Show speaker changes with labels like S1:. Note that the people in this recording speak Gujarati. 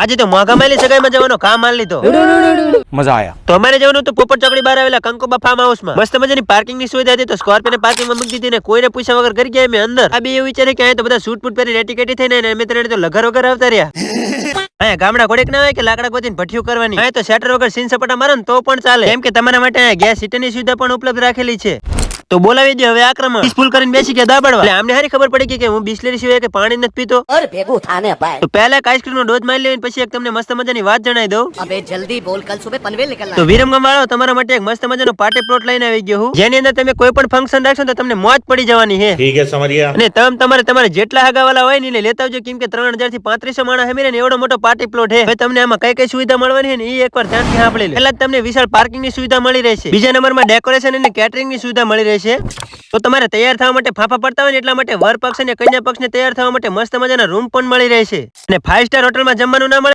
S1: આજે તો મોગામાલી સગાઈમાં જવાનો કામ માલ લીધો.
S2: મજા આયા.
S1: તો અમારે જવાનું તો પોપટ ચોકડી બહાર આવેલા કંકોબા ફાર્મ હાઉસમાં મસ્ત મજાની પાર્કિંગની સુવિધા હતી તો સ્કોર્પિયો પાર્કિંગમાં મૂકી દીધી ને કોઈને પૂછ્યા વગર કરી ગયા અમે અંદર. આ બે એવું વિચારે કે અહીંયા તો બધા સૂટ બૂટ પહેરી રેટી કેટી થઈને અમે ત્રણે તો લગર વગર આવતા રહ્યા. અહીંયા ગામડા ઘોડેક ના હોય કે લાકડા ગોતીને ભઠ્યું કરવાની. અહીંયા તો શેટર વગર સીન સપાટા મારે તો પણ ચાલે. કેમ કે તમારા માટે અહીંયા ગેસ હીટરની સુવિધા પણ ઉપલબ્ધ રાખેલી છે. તો બોલાવી દે હવે આક્રમ ફૂલ કરીને બેસી ગયા દાબડવા. એટલે આમને હારી ખબર પડી કે હું બિસ્લેરી સિવાય કે પાણી નથી પીતો?
S3: અરે ભેગું થાને ભાઈ.
S1: તો પહેલા એક આઈસ્ક્રીમ નો ડોઝ મારી લેવીને પછી એક તમને મસ્ત મજાની વાત જણાવી દઉં.
S3: અબે જલ્દી બોલ કલ સુબે પનવેલ નીકળના
S1: તો વિરમગામ વાળો તમારા માટે એક મસ્ત મજાનો પાર્ટી પ્લોટ લઈને આવી ગયો હું. જેની અંદર તમે કોઈ પણ ફંક્શન રાખશો તો તમને મોજ પડી જવાની છે
S4: ઠીક છે સમરિયા.
S1: અને તમ તમારે તમારે જેટલા હગાવાલા હોય ને લેતા આવજો. કેમ કે ત્રણ હજારથી પાંત્રીસો માણસ હમીને એવડો મોટો પાર્ટી પ્લોટ છે હવે તમને આમાં કઈ કઈ સુવિધા મળવાની છે ને એ એકવાર ધ્યાનથી સાંભળી લે. પહેલા તમને વિશાળ પાર્કિંગની સુવિધા મળી રહેશે. બીજા નંબરમાં ડેકોરેશન અને કેટરિંગની સુવિધા મળી રહેશે. તો તમારે તૈયાર થવા માટે ફાફા પડતા હોય ને એટલા માટે વર પક્ષ અને કન્યા પક્ષને તૈયાર થવા માટે મસ્ત મજાના રૂમ પણ મળી રહેશે અને ફાઈવ સ્ટાર હોટલમાં જમવાનું ના મળે